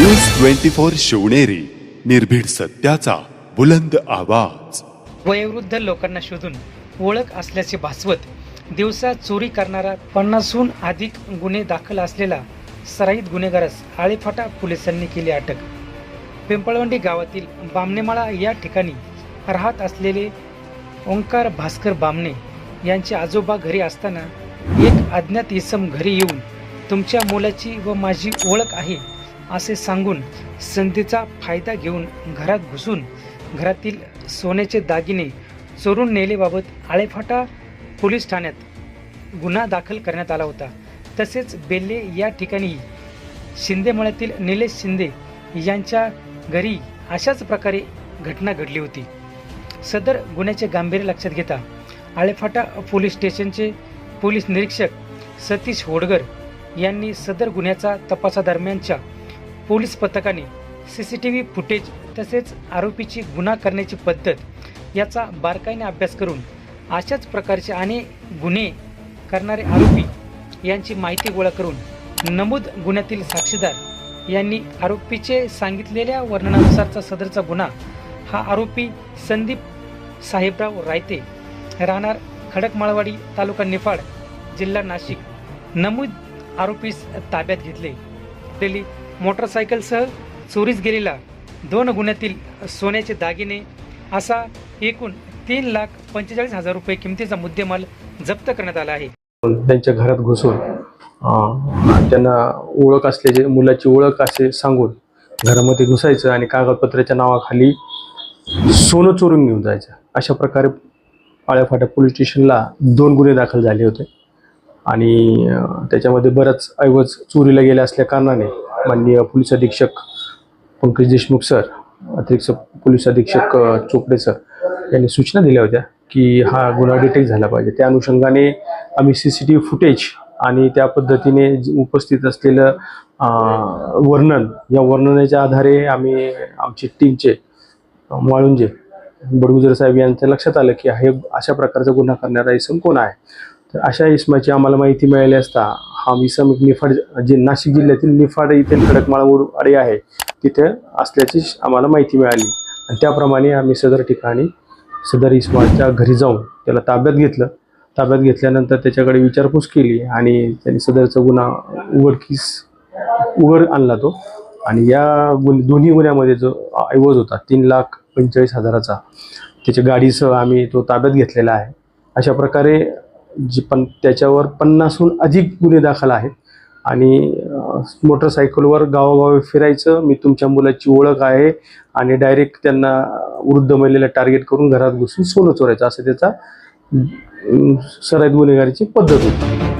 News twenty four Shivneri निर्भीड सत्याचा बुलंद आवाज. वयोवृद्ध लोकांना शोधून ओळख असल्याचे भासवत दिवसा चोरी करणारा पन्नासहून अधिक गुन्हे दाखल असलेला सराईत गुन्हेगारास आळेफाटा पोलिसांनी केली अटक. पिंपळवंडी गावातील बामणेमाळा या ठिकाणी राहत असलेले ओंकार भास्कर बामणे यांचे आजोबा घरी असताना एक अज्ञात इसम घरी येऊन तुमच्या मुलाची व माझी ओळख आहे असे सांगून संधीचा फायदा घेऊन घरात घुसून घरातील सोन्याचे दागिने चोरून नेलेबाबत आळेफाटा पोलीस ठाण्यात गुन्हा दाखल करण्यात आला होता. तसेच बेल्ले या ठिकाणी शिंदेमळ्यातील निलेश शिंदे यांच्या घरी अशाच प्रकारे घटना घडली होती. सदर गुन्ह्याचे गांभीर्य लक्षात घेता आळेफाटा पोलीस स्टेशनचे पोलीस निरीक्षक सतीश होडगर यांनी सदर गुन्ह्याचा तपासादरम्यानच्या पोलीस पथकाने C C T V footage तसेच आरोपीची गुन्हा करण्याची पद्धत याचा बारकाईने अभ्यास करून अशाच प्रकारचे अनेक गुन्हे करणारे आरोपी यांची माहिती गोळा करून नमूद गुन्ह्यातील साक्षीदार यांनी आरोपीचे सांगितलेल्या वर्णनानुसारचा सदरचा गुन्हा हा आरोपी संदीप साहेबराव रायते राहणार खडकमाळवाडी तालुका निफाड जिल्हा नाशिक. नमूद आरोपीस ताब्यात घेतले. दिली मोटरसायकलसह चोरीस गेलेला दोन गुन्ह्यातील सोन्याचे दागिने असा एकूण तीन लाख पंचेचाळीस हजार रुपये किमतीचा मुद्देमाल जप्त करण्यात आला आहे. त्यांच्या घरात घुसून त्यांना ओळख असल्याचे मुलाची ओळख असे सांगून घरामध्ये घुसायचं आणि कागदपत्राच्या नावाखाली सोनं चोरून घेऊन जायचं. अशा प्रकारे आळ्याफाट्या पोलीस स्टेशनला दोन गुन्हे दाखल झाले होते. आणि त्याच्यामध्ये बराच ऐवज चोरीला गेले असल्या कारणाने माननीय पोलीस अधीक्षक पंकज देशमुख सर अतिरिक्त पोलीस अधीक्षक चोपडे सर यांनी सूचना दिल्या होत्या की हा गुन्हा डिटेक्ट झाला पाहिजे. त्या अनुषंगाने आम्ही C C T V footage आणि त्या पद्धतीने उपस्थित असलेलं वर्णन या वर्णनाच्या आधारे आम्ही आमची टीमचे माळुंजे बडगुजर साहेब यांच्या लक्षात आलं की हे अशा प्रकारचा गुन्हा करणारा इसम कोण आहे? तर अशा इसमाची आम्हाला माहिती मिळाली असता हा इसम निफाड जे नाशिक जिल्ह्यातील निफाड येथील खडकमाळा अडे आहे तिथे असल्याची आम्हाला माहिती मिळाली. आणि त्याप्रमाणे आम्ही सदर ठिकाणी सदर इस्माच्या घरी जाऊन त्याला ताब्यात घेतलं. ताब्यात घेतल्यानंतर त्याच्याकडे विचारपूस केली आणि त्यांनी सदरचा गुन्हा उघडकीस उघड आणला तो. आणि या गुन दोन्ही गुन्ह्यामध्ये जो ऐवज होता तीन लाख पंचेचाळीस हजाराचा त्याच्या गाडीसह आम्ही तो ताब्यात घेतलेला आहे. अशा प्रकारे जी पण त्याच्यावर पन्नासहून अधिक गुन्हे दाखल आहेत. आणि मोटरसायकलवर गावोगावी फिरायचं मी तुमच्या मुलाची ओळख आहे आणि डायरेक्ट त्यांना वृद्ध महिलेला टार्गेट करून घरात घुसून सोनं चोरायचं असं त्याचा सराईत गुन्हेगारीची पद्धत होती.